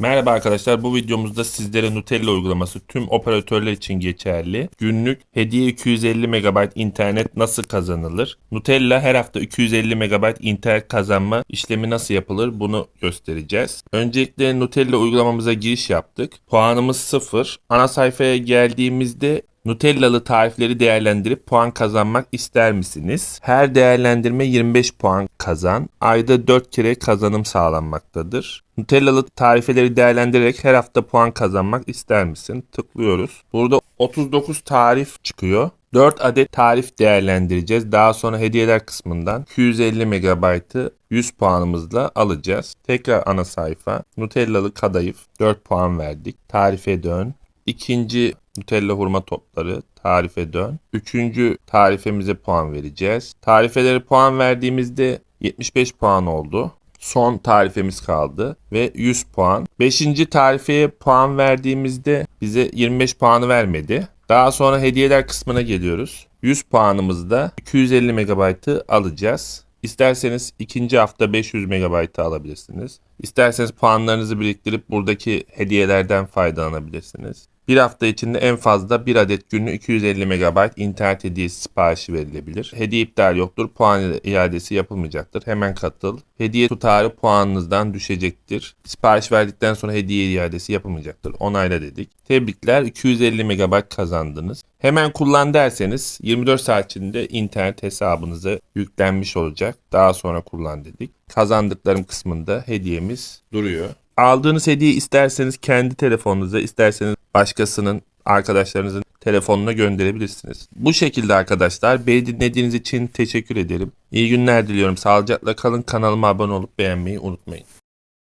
Merhaba arkadaşlar bu videomuzda sizlere Nutella uygulaması tüm operatörler için geçerli. Günlük hediye 250 MB internet nasıl kazanılır? Nutella her hafta 250 MB internet kazanma işlemi nasıl yapılır bunu göstereceğiz. Öncelikle Nutella uygulamamıza giriş yaptık. Puanımız 0. Ana sayfaya geldiğimizde Nutellalı tarifleri değerlendirip puan kazanmak ister misiniz? Her değerlendirme 25 puan kazan. Ayda 4 kere kazanım sağlanmaktadır. Nutellalı tarifeleri değerlendirerek her hafta puan kazanmak ister misin? Tıklıyoruz. Burada 39 tarif çıkıyor. 4 adet tarif değerlendireceğiz. Daha sonra hediyeler kısmından 250 MB'ı 100 puanımızla alacağız. Tekrar ana sayfa. Nutellalı kadayıf 4 puan verdik. Tarife dön. İkinci Nutella hurma topları tarife dön. Üçüncü tarifemize puan vereceğiz. Tarifeleri puan verdiğimizde 75 puan oldu. Son tarifemiz kaldı ve 100 puan. Beşinci tarifeye puan verdiğimizde bize 25 puanı vermedi. Daha sonra hediyeler kısmına geliyoruz. 100 puanımızda 250 MB'ı alacağız. İsterseniz ikinci hafta 500 MB alabilirsiniz. İsterseniz puanlarınızı biriktirip buradaki hediyelerden faydalanabilirsiniz. Bir hafta içinde en fazla bir adet günlük 250 MB internet hediyesi siparişi verilebilir. Hediye iptal yoktur. Puan iadesi yapılmayacaktır. Hemen katıl. Hediye tutarı puanınızdan düşecektir. Sipariş verdikten sonra hediye iadesi yapılmayacaktır. Onayla dedik. Tebrikler 250 MB kazandınız. Hemen kullan derseniz 24 saat içinde internet hesabınıza yüklenmiş olacak. Daha sonra kullan dedik. Kazandıklarım kısmında hediyemiz duruyor. Aldığınız hediye isterseniz kendi telefonunuza, isterseniz başkasının, arkadaşlarınızın telefonuna gönderebilirsiniz. Bu şekilde arkadaşlar. Beni dinlediğiniz için teşekkür ederim. İyi günler diliyorum. Sağlıcakla kalın. Kanalıma abone olup beğenmeyi unutmayın.